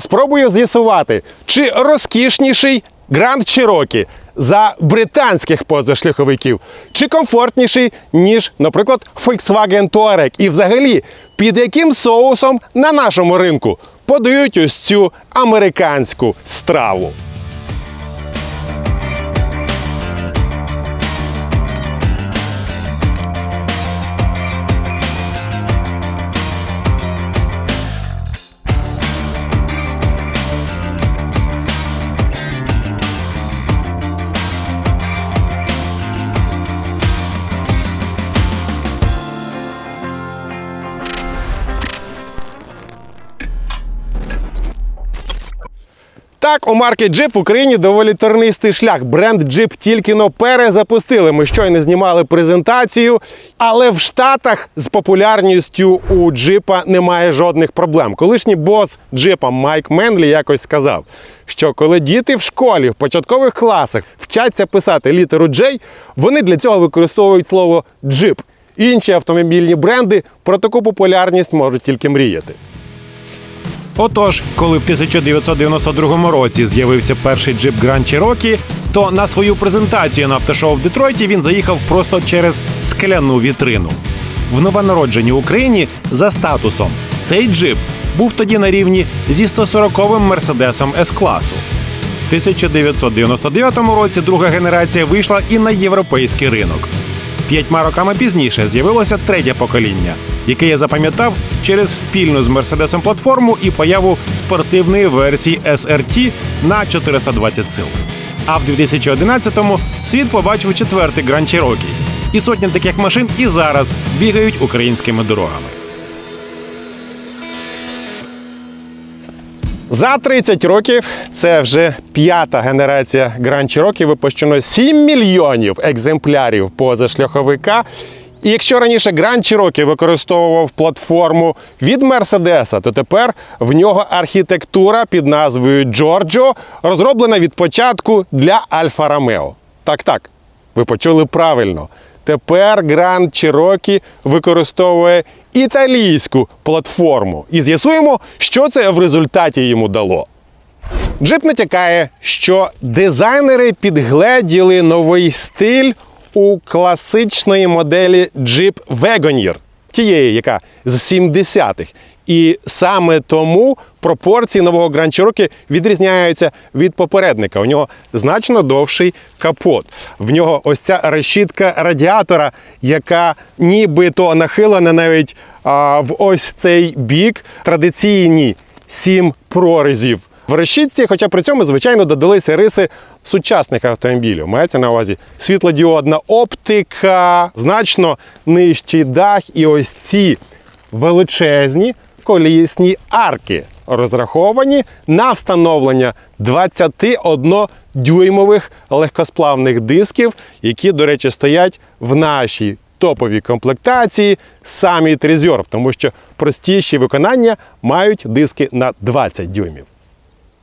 спробую з'ясувати, чи розкішніший Grand Cherokee за британських позашляховиків, чи комфортніший, ніж, наприклад, Volkswagen Touareg. І взагалі, під яким соусом на нашому ринку подають ось цю американську страву. Так, у марки Jeep в Україні доволі тернистий шлях. Бренд Jeep тільки но перезапустили. Ми щойно знімали презентацію, але в Штатах з популярністю у джипа немає жодних проблем. Колишній бос джипа Майк Менлі якось сказав, що коли діти в школі в початкових класах вчаться писати літеру J, вони для цього використовують слово джип. Інші автомобільні бренди про таку популярність можуть тільки мріяти. Отож, коли в 1992 році з'явився перший джип Grand Cherokee, то на свою презентацію на автошоу в Детройті він заїхав просто через скляну вітрину. В новонародженій Україні за статусом цей джип був тоді на рівні зі 140-м мерседесом С-класу. В 1999 році друга генерація вийшла і на європейський ринок. П'ятьма роками пізніше з'явилося третє покоління, яке я запам'ятав через спільну з Мерседесом платформу і появу спортивної версії SRT на 420 сил. А в 2011-му світ побачив четвертий Grand Cherokee. І сотні таких машин і зараз бігають українськими дорогами. За 30 років це вже п'ята генерація Grand Cherokee. Випущено 7 мільйонів екземплярів позашляховика. І якщо раніше Grand Cherokee використовував платформу від Мерседеса, то тепер в нього архітектура під назвою Giorgio розроблена від початку для Альфа Ромео. Так, так, ви почули правильно. Тепер Grand Cherokee використовує італійську платформу. І з'ясуємо, що це в результаті йому дало. Джип натякає, що дизайнери підгледіли новий стиль у класичної моделі Jeep Wagoneer, тієї, яка з 70-х. І саме тому пропорції нового Grand Cherokee відрізняються від попередника. У нього значно довший капот. В нього ось ця решітка радіатора, яка нібито нахилена навіть а, в ось цей бік. Традиційні сім прорізів в решітці, хоча при цьому, звичайно, додалися риси сучасних автомобілів. Мається на увазі світлодіодна оптика, значно нижчий дах і ось ці величезні колісні арки, розраховані на встановлення 21-дюймових легкосплавних дисків, які, до речі, стоять в нашій топовій комплектації самі Reserve, тому що простіші виконання мають диски на 20 дюймів.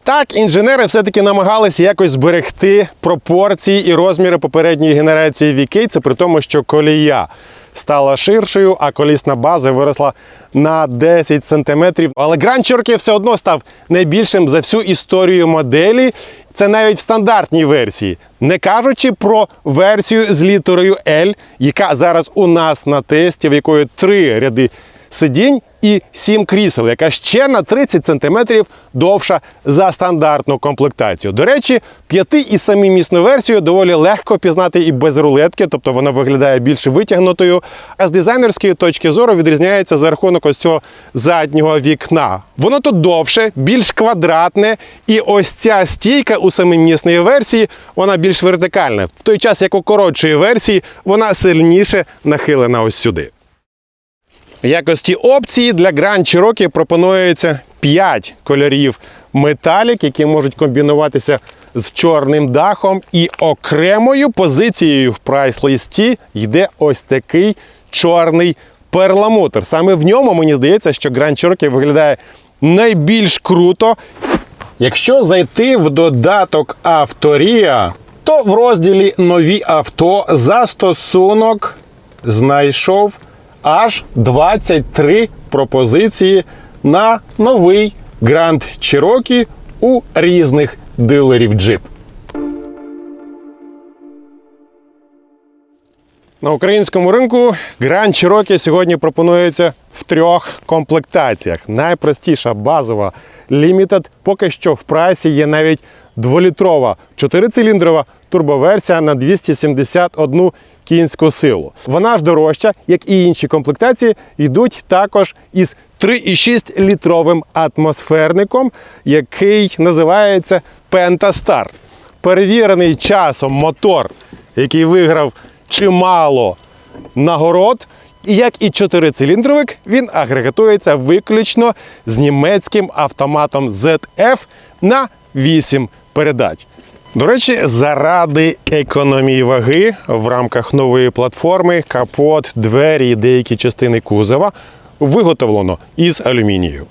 Так, інженери все-таки намагалися якось зберегти пропорції і розміри попередньої генерації VK, це при тому, що колія стала ширшою, а колісна база виросла на 10 см. Але Grand Cherokee все одно став найбільшим за всю історію моделі. Це навіть в стандартній версії, не кажучи про версію з літерою L, яка зараз у нас на тесті, в якої три ряди сидінь і 7 крісел, яка ще на 30 см довша за стандартну комплектацію. До речі, 5 і 7-місну версію доволі легко пізнати і без рулетки, тобто вона виглядає більш витягнутою. А з дизайнерської точки зору відрізняється за рахунок ось цього заднього вікна. Воно тут довше, більш квадратне, і ось ця стійка у семимісної версії вона більш вертикальна. В той час, як у коротшої версії, вона сильніше нахилена ось сюди. В якості опції для Grand Cherokee пропонується 5 кольорів металік, які можуть комбінуватися з чорним дахом. І окремою позицією в прайс-листі йде ось такий чорний перламутр. Саме в ньому мені здається, що Grand Cherokee виглядає найбільш круто. Якщо зайти в додаток Авторія, то в розділі Нові авто застосунок знайшов аж 23 пропозиції на новий Grand Cherokee у різних дилерів джип. На українському ринку Grand Cherokee сьогодні пропонується в трьох комплектаціях. Найпростіша базова Limited поки що в прайсі є навіть дволітрова чотирициліндрова турбоверсія на 271 кінську силу. Вона ж дорожча, як і інші комплектації, йдуть також із 3,6 літровим атмосферником, який називається Pentastar. Перевірений часом мотор, який виграв чимало нагород. І як і чотирициліндровик, він агрегатується виключно з німецьким автоматом ZF на 8 передач. До речі, заради економії ваги в рамках нової платформи капот, двері і деякі частини кузова виготовлено із алюмінію.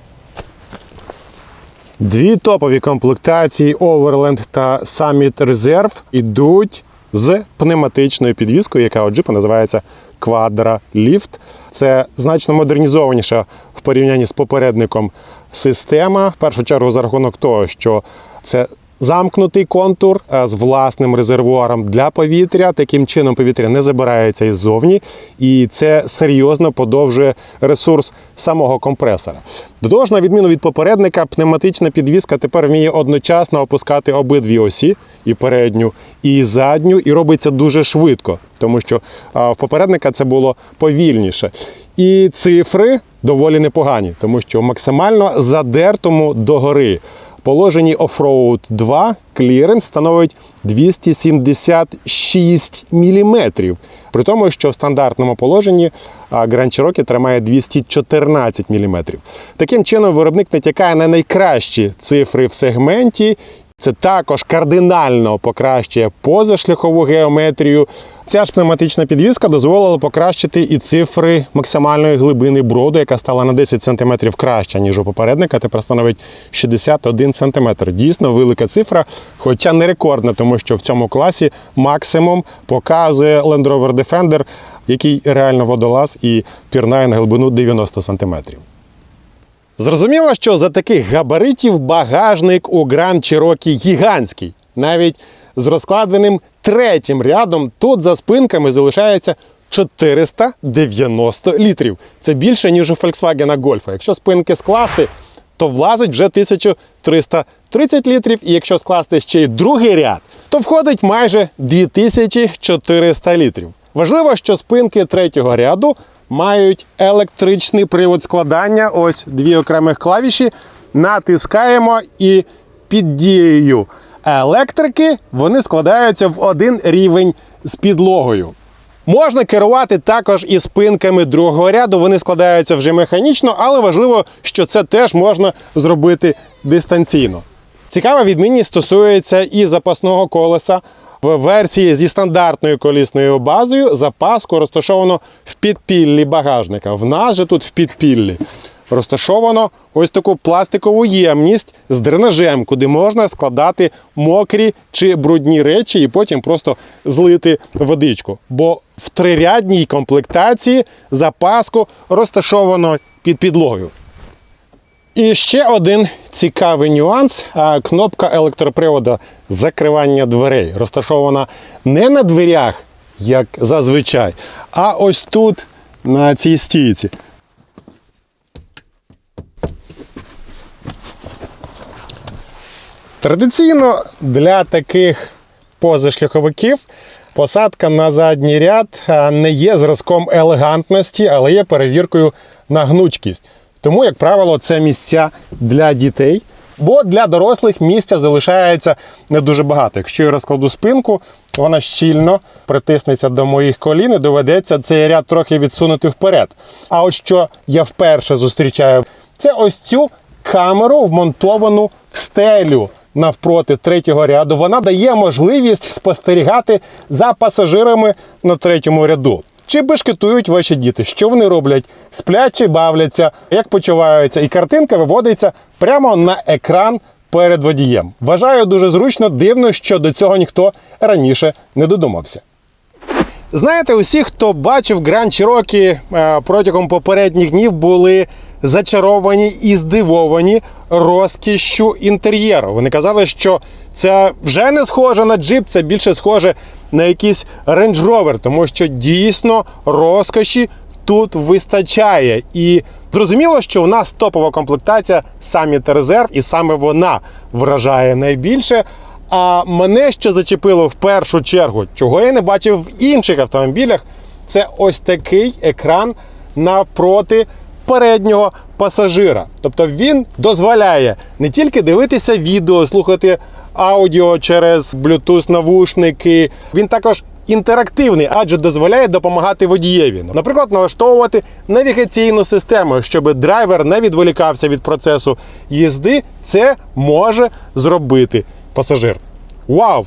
Дві топові комплектації Overland та Summit Reserve йдуть з пневматичною підвіскою, яка у джипа називається Quadra Lift. Це значно модернізованіша в порівнянні з попередником система. В першу чергу за рахунок того, що це замкнутий контур е, з власним резервуаром для повітря. Таким чином повітря не забирається іззовні, і це серйозно подовжує ресурс самого компресора. До того ж, на відміну від попередника, пневматична підвіска тепер вміє одночасно опускати обидві осі, і передню, і задню, і робиться дуже швидко, тому що в попередника це було повільніше. І цифри доволі непогані, тому що максимально задертому догори положенні Offroad 2 кліренс становить 276 мм. При тому, що в стандартному положенні Grand Cherokee тримає 214 мм. Таким чином, виробник натякає на найкращі цифри в сегменті. Це також кардинально покращує позашляхову геометрію. Ця ж пневматична підвізка дозволила покращити і цифри максимальної глибини броду, яка стала на 10 см краща, ніж у попередника. Тепер становить 61 см. Дійсно велика цифра, хоча не рекордна, тому що в цьому класі максимум показує Land Rover Defender, який реально водолаз і пірнає на глибину 90 см. Зрозуміло, що за таких габаритів багажник у Grand Cherokee гігантський. Навіть з розкладеним третім рядом тут за спинками залишається 490 літрів. Це більше, ніж у Volkswagen Golf. Якщо спинки скласти, то влазить вже 1330 літрів. І якщо скласти ще й другий ряд, то входить майже 2400 літрів. Важливо, що спинки третього ряду мають електричний привод складання. Ось дві окремих клавіші. Натискаємо і під дією електрики вони складаються в один рівень з підлогою. Можна керувати також і спинками другого ряду. Вони складаються вже механічно, але важливо, що це теж можна зробити дистанційно. Цікава відмінність стосується і запасного колеса. В версії зі стандартною колісною базою запаску розташовано в підпіллі багажника. В нас же тут в підпіллі розташовано ось таку пластикову ємність з дренажем, куди можна складати мокрі чи брудні речі і потім просто злити водичку. Бо в трирядній комплектації запаску розташовано під підлогою. І ще один цікавий нюанс. Кнопка електроприводу закривання дверей розташована не на дверях, як зазвичай, а ось тут, на цій стійці. Традиційно для таких позашляховиків посадка на задній ряд не є зразком елегантності, але є перевіркою на гнучкість. Тому, як правило, це місця для дітей. Бо для дорослих місця залишається не дуже багато. Якщо я розкладу спинку, вона щільно притиснеться до моїх колін і доведеться цей ряд трохи відсунути вперед. А от що я вперше зустрічаю, це ось цю камеру, вмонтовану в стелю навпроти третього ряду. Вона дає можливість спостерігати за пасажирами на третьому ряду. Чи бешкетують ваші діти? Що вони роблять? Сплять чи бавляться, як почуваються? І картинка виводиться прямо на екран перед водієм. Вважаю дуже зручно, дивно, що до цього ніхто раніше не додумався. Знаєте, усі, хто бачив Grand Cherokee е, протягом попередніх днів, були зачаровані і здивовані розкішшю інтер'єру. Вони казали, що це вже не схоже на джип, це більше схоже на якийсь Range Rover, тому що дійсно розкоші тут вистачає. І зрозуміло, що в нас топова комплектація Summit Reserve, і саме вона вражає найбільше. А мене що зачепило в першу чергу, чого я не бачив в інших автомобілях, це ось такий екран напроти переднього пасажира. Тобто він дозволяє не тільки дивитися відео, слухати аудіо через Bluetooth навушники, він також інтерактивний, адже дозволяє допомагати водієві. Наприклад, налаштовувати навігаційну систему, щоб драйвер не відволікався від процесу їзди. Це може зробити пасажир. Вау!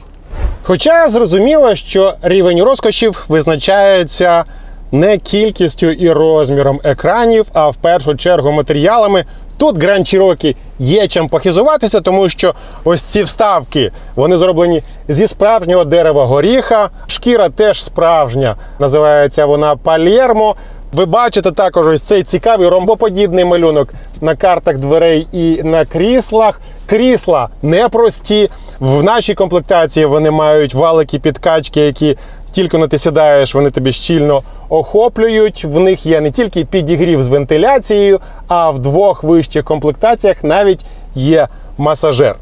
Хоча зрозуміло, що рівень розкошів визначається не кількістю і розміром екранів, а в першу чергу матеріалами. Тут Grand Cherokee є чим похизуватися, тому що ось ці вставки вони зроблені зі справжнього дерева горіха. Шкіра теж справжня, називається вона Палермо. Ви бачите також ось цей цікавий ромбоподібний малюнок на картах дверей і на кріслах. Крісла непрості. В нашій комплектації вони мають валики підкачки, які тільки на ти сідаєш, вони тобі щільно охоплюють. В них є не тільки підігрів з вентиляцією, а в двох вищих комплектаціях навіть є масажер.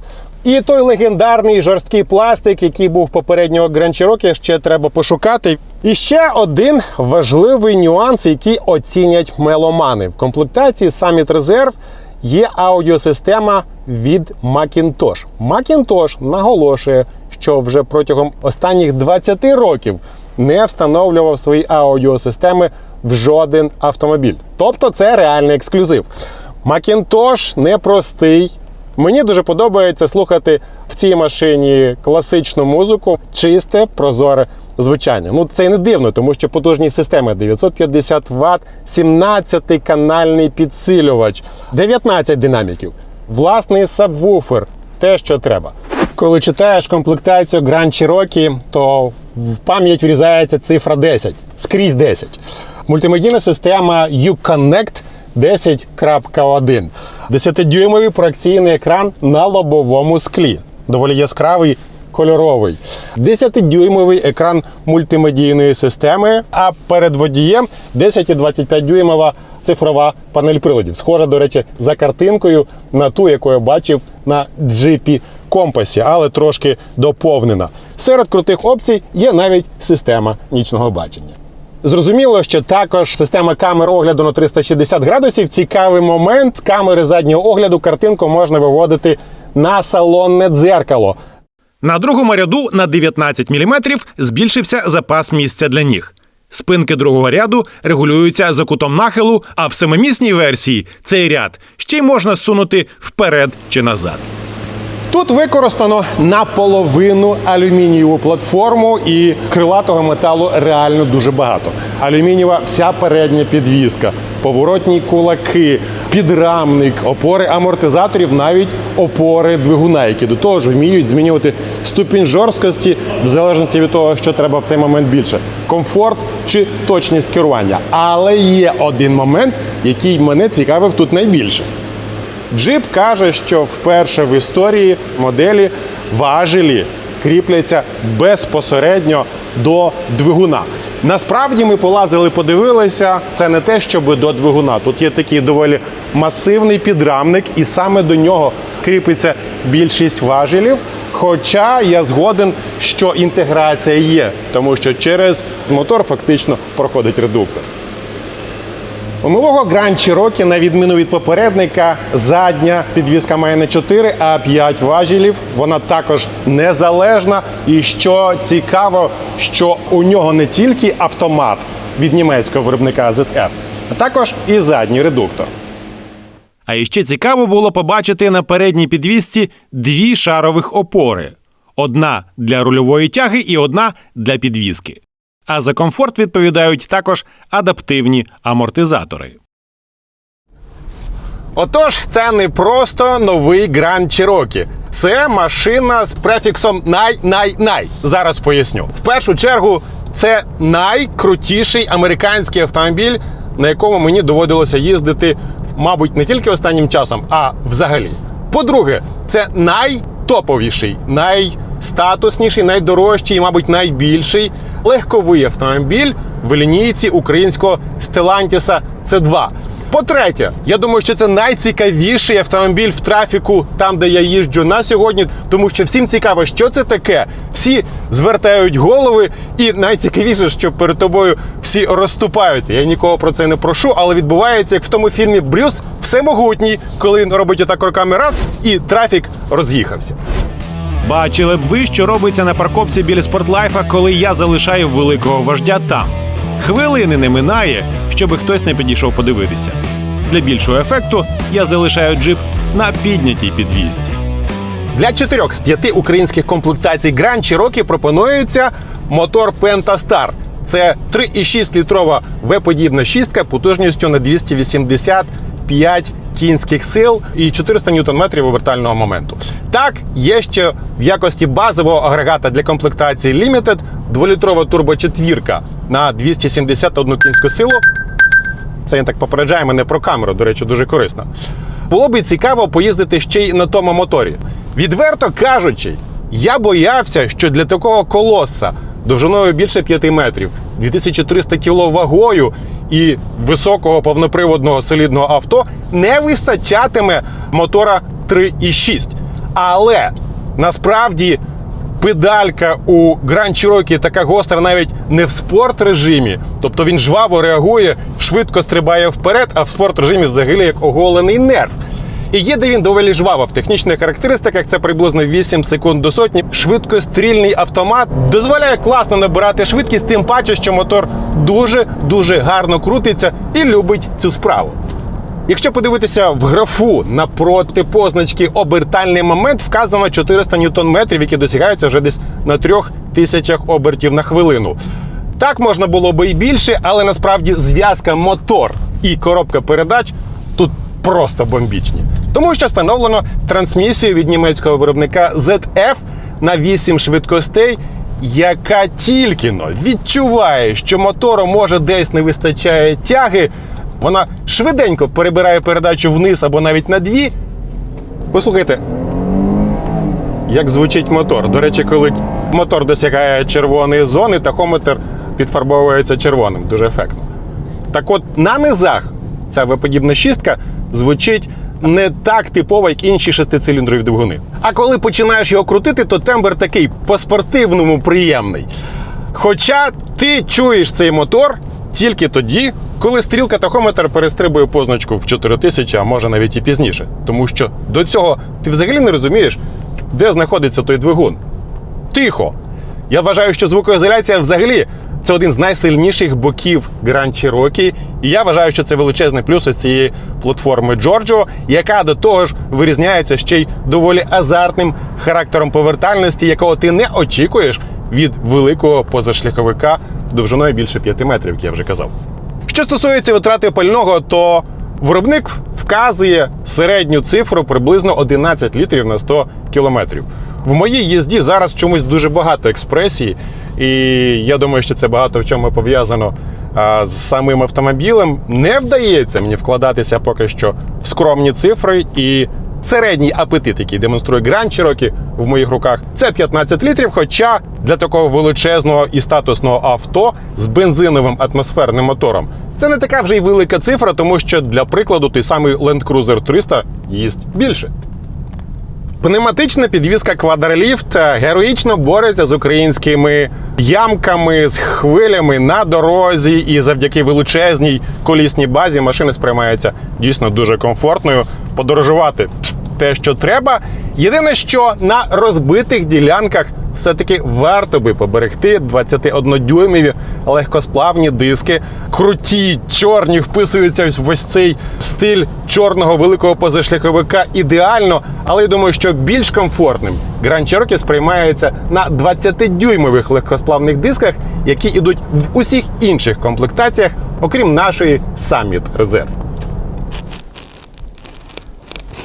І той легендарний жорсткий пластик, який був попереднього Grand Cherokee, ще треба пошукати. І ще один важливий нюанс, який оцінять меломани. В комплектації Summit Reserve є аудіосистема від Macintosh. Macintosh наголошує, що вже протягом останніх 20 років не встановлював свої аудіосистеми в жоден автомобіль. Тобто це реальний ексклюзив. Macintosh непростий. Мені дуже подобається слухати в цій машині класичну музику, чисте, прозоре звучання. Ну це й не дивно, тому що потужні системи 950 Вт, 17-канальний підсилювач, 19 динаміків, власний сабвуфер, те, що треба. Коли читаєш комплектацію Grand Cherokee, то в пам'ять врізається цифра 10, скрізь 10. Мультимедійна система Uconnect 10.1. 10-дюймовий проекційний екран на лобовому склі. Доволі яскравий, кольоровий. 10-дюймовий екран мультимедійної системи, а перед водієм 10-25 дюймова цифрова панель приладів. Схожа, до речі, за картинкою на ту, яку я бачив на джипі компасі, але трошки доповнена. Серед крутих опцій є навіть система нічного бачення. Зрозуміло, що також система камер огляду на 360 градусів. Цікавий момент камери заднього огляду картинку можна виводити на салонне дзеркало. На другому ряду на 19 мм збільшився запас місця для ніг. Спинки другого ряду регулюються за кутом нахилу, а в семимісній версії цей ряд ще й можна сунути вперед чи назад. Тут використано наполовину алюмінієву платформу і крилатого металу реально дуже багато. Алюмінієва вся передня підвіска, поворотні кулаки, підрамник, опори амортизаторів, навіть опори двигуна, які до того ж вміють змінювати ступінь жорсткості в залежності від того, що треба в цей момент більше комфорт чи точність керування. Але є один момент, який мене цікавив тут найбільше. Джип каже, що вперше в історії моделі важелі кріпляться безпосередньо до двигуна. Насправді ми полазили, подивилися. Це не те, щоб до двигуна. Тут є такий доволі масивний підрамник, і саме до нього кріпиться більшість важелів. Хоча я згоден, що інтеграція є, тому що через мотор фактично проходить редуктор. У нового Grand Cherokee, на відміну від попередника, задня підвізка має не 4, а 5 важелів. Вона також незалежна. І що цікаво, що у нього не тільки автомат від німецького виробника ZF, а також і задній редуктор. А іще цікаво було побачити на передній підвісці дві шарових опори: одна для рульової тяги і одна для підвіски. А за комфорт відповідають також адаптивні амортизатори. Отож, це не просто новий Grand Cherokee. Це машина з префіксом най-най-най. Зараз поясню. В першу чергу, це найкрутіший американський автомобіль, на якому мені доводилося їздити, мабуть, не тільки останнім часом, а взагалі. По-друге, це найтоповіший, найстатусніший, найдорожчий, і, мабуть, найбільший легковий автомобіль в лінійці українського Stellantis C2. По-третє, я думаю, що це найцікавіший автомобіль в трафіку там, де я їжджу на сьогодні, тому що всім цікаво, що це таке. Всі звертають голови, і найцікавіше, що перед тобою всі розступаються. Я нікого про це не прошу, але відбувається як в тому фільмі Брюс Всемогутній, коли він робить отак руками раз, і трафік роз'їхався. Бачили б ви, що робиться на парковці біля спортлайфа, коли я залишаю великого вождя там. Хвилини не минає, щоби хтось не підійшов подивитися. Для більшого ефекту я залишаю джип на піднятій підвісці. Для чотирьох з п'яти українських комплектацій Grand Cherokee пропонується мотор Pentastar. Це 3,6 літрова V-подібна шістка потужністю на 285 кінських сил і 400 ньютон-метрів обертального моменту. Так, є ще в якості базового агрегата для комплектації Limited дволітрова турбочетвірка на 271 кінську силу. Це він так попереджає мене про камеру, до речі, дуже корисно. Було би цікаво поїздити ще й на тому моторі. Відверто кажучи, я боявся, що для такого колоса довжиною більше 5 метрів, 2300 кг вагою і високого повноприводного солідного авто не вистачатиме мотора 3,6. Але насправді педалька у Grand Cherokee така гостра навіть не в спорт режимі, тобто він жваво реагує, швидко стрибає вперед, а в спорт режимі взагалі як оголений нерв. І їде він доволі жваво. В технічних характеристиках це приблизно 8 секунд до сотні. Швидкострільний автомат дозволяє класно набирати швидкість, тим паче, що мотор дуже дуже гарно крутиться і любить цю справу. Якщо подивитися в графу напроти позначки обертальний момент, вказано 400 ньютон-метрів, які досягаються вже десь на трьох тисячах обертів на хвилину. Так можна було би і більше, але насправді зв'язка мотор і коробка передач тут просто бомбічні. Тому що встановлено трансмісію від німецького виробника ZF на 8 швидкостей, яка тільки но відчуває, що мотору може десь не вистачає тяги. Вона швиденько перебирає передачу вниз або навіть на дві. Послухайте, як звучить мотор. До речі, коли мотор досягає червоної зони, тахометр підфарбовується червоним. Дуже ефектно. Так от на низах ця V-подібна шістка звучить не так типово, як інші шестициліндрові двигуни. А коли починаєш його крутити, то тембр такий по-спортивному приємний. Хоча ти чуєш цей мотор тільки тоді, коли стрілка тахометр перестрибує позначку в 4000, а може навіть і пізніше. Тому що до цього ти взагалі не розумієш, де знаходиться той двигун. Тихо. Я вважаю, що звукоізоляція взагалі це один з найсильніших боків Grand Cherokee. І я вважаю, що це величезний плюс ось цієї платформи Giorgio, яка до того ж вирізняється ще й доволі азартним характером повертальності, якого ти не очікуєш від великого позашляховика довжиною більше 5 метрів, як я вже казав. Що стосується витрати пального, то виробник вказує середню цифру приблизно 11 літрів на 100 кілометрів. В моїй їзді зараз чомусь дуже багато експресії, і я думаю, що це багато в чому пов'язано з самим автомобілем. Не вдається мені вкладатися поки що в скромні цифри і. Середній апетит, який демонструє Grand Cherokee в моїх руках, це 15 літрів. Хоча для такого величезного і статусного авто з бензиновим атмосферним мотором це не така вже й велика цифра, тому що для прикладу той самий Land Cruiser 300 їсть більше. Пневматична підвізка Quadralift героїчно бореться з українськими ямками, з хвилями на дорозі, і завдяки величезній колісній базі машина сприймається дійсно дуже комфортною. Подорожувати те, що треба. Єдине, що на розбитих ділянках все-таки варто би поберегти 21-дюймові легкосплавні диски. Круті, чорні вписуються в ось цей стиль чорного великого позашляховика ідеально, але я думаю, що більш комфортним Grand Cherokee сприймається на 20-дюймових легкосплавних дисках, які йдуть в усіх інших комплектаціях, окрім нашої Summit Reserve.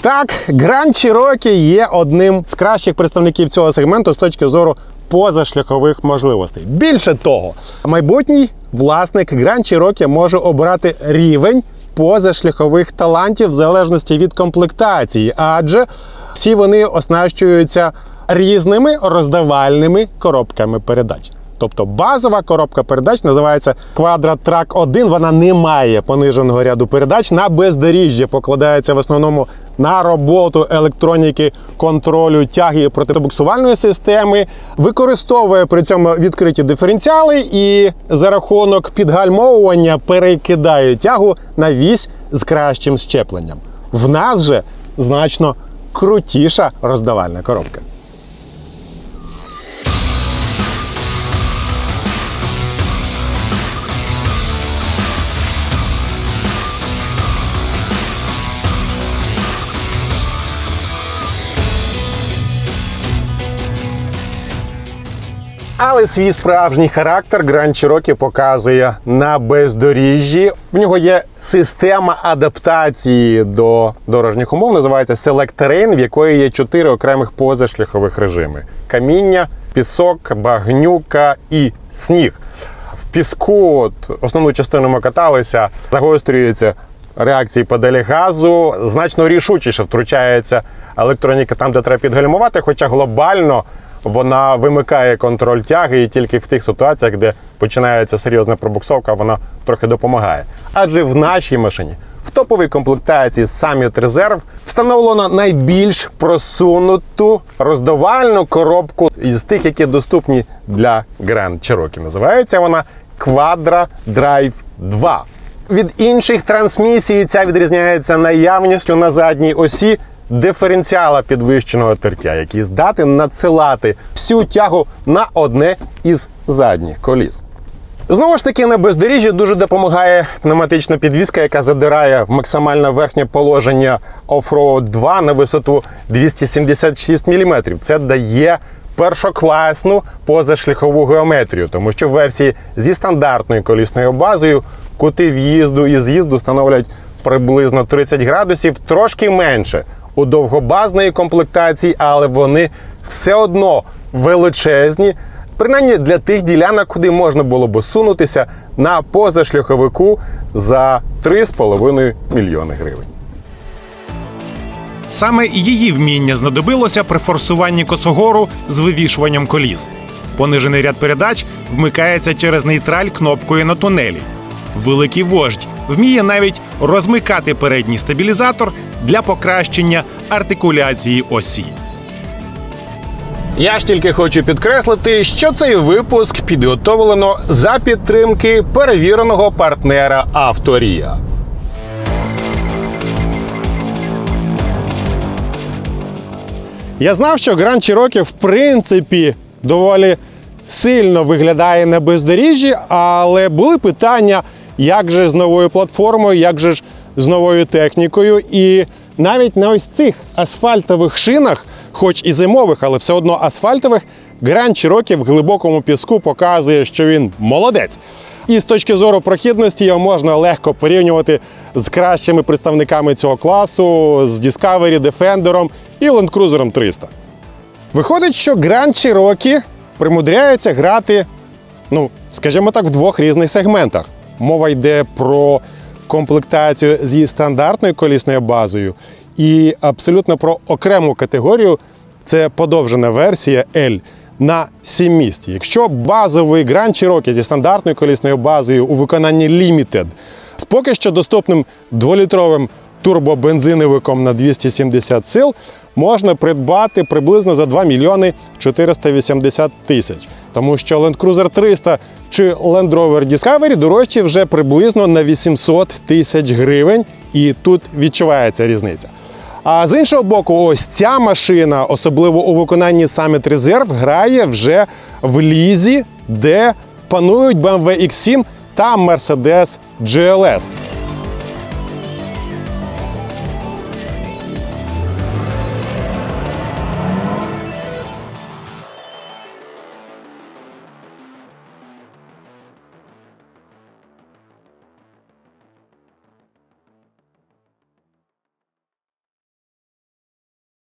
Так, Grand Cherokee є одним з кращих представників цього сегменту з точки зору позашляхових можливостей. Більше того, майбутній власник Grand Cherokee може обирати рівень позашляхових талантів в залежності від комплектації, адже Всі вони оснащуються різними роздавальними коробками передач. Тобто базова коробка передач називається Quadra Track 1. Вона не має пониженого ряду передач. На бездоріжжя покладається в основному на роботу електроніки контролю тяги протибуксувальної системи, використовує при цьому відкриті диференціали і за рахунок підгальмовування перекидає тягу на вісь з кращим щепленням. В нас же значно крутіша роздавальна коробка. Але свій справжній характер Grand Cherokee показує на бездоріжжі. В нього є система адаптації до дорожніх умов, називається Select Terrain, в якої є чотири окремих позашляхових режими: каміння, пісок, багнюка і сніг. В піску, от, основну частину ми каталися, загострюється реакції педалі газу, значно рішучіше втручається електроніка там, де треба підгальмувати, хоча глобально вона вимикає контроль тяги і тільки в тих ситуаціях, де починається серйозна пробуксовка, вона трохи допомагає. Адже в нашій машині в топовій комплектації Summit Reserve встановлено найбільш просунуту роздавальну коробку із тих, які доступні для Grand Cherokee. Називається вона Quadra Drive 2. Від інших трансмісій ця відрізняється наявністю на задній осі диференціала підвищеного тертя, який здатен надсилати всю тягу на одне із задніх коліс. Знову ж таки, на бездоріжжі дуже допомагає пневматична підвізка, яка задирає в максимальне верхнє положення Offroad 2 на висоту 276 мм. Це дає першокласну позашляхову геометрію, тому що в версії зі стандартною колісною базою кути в'їзду і з'їзду становлять приблизно 30 градусів, трошки менше у довгобазної комплектації, але вони все одно величезні. Принаймні для тих ділянок, куди можна було б сунутися на позашляховику за 3,5 мільйони гривень. Саме її вміння знадобилося при форсуванні косогору з вивішуванням коліс. Понижений ряд передач вмикається через нейтраль кнопкою на тунелі. Великий вождь вміє навіть розмикати передній стабілізатор для покращення артикуляції осі. Я ж тільки хочу підкреслити, що цей випуск підготовлено за підтримки перевіреного партнера Авторія. Я знав, що Grand Cherokee в принципі доволі сильно виглядає на бездоріжжі, але були питання, як же з новою платформою, як же ж з новою технікою. І навіть на ось цих асфальтових шинах, хоч і зимових, але все одно асфальтових, Grand Cherokee в глибокому піску показує, що він молодець. І з точки зору прохідності його можна легко порівнювати з кращими представниками цього класу, з Discovery, Defender і Land Cruiser 300. Виходить, що Grand Cherokee примудряється грати, ну, скажімо так, в двох різних сегментах. Мова йде про комплектацію зі стандартною колісною базою і абсолютно про окрему категорію це подовжена версія L на 7 місць. Якщо базовий Grand Cherokee зі стандартною колісною базою у виконанні Limited з поки що доступним 2-літровим турбобензиновиком на 270 сил можна придбати приблизно за 2 мільйони 480 тисяч. Тому що Land Cruiser 300 чи Land Rover Discovery дорожчі вже приблизно на 800 тисяч гривень, і тут відчувається різниця. А з іншого боку, ось ця машина, особливо у виконанні Summit Reserve, грає вже в лізі, де панують BMW X7 та Mercedes GLS.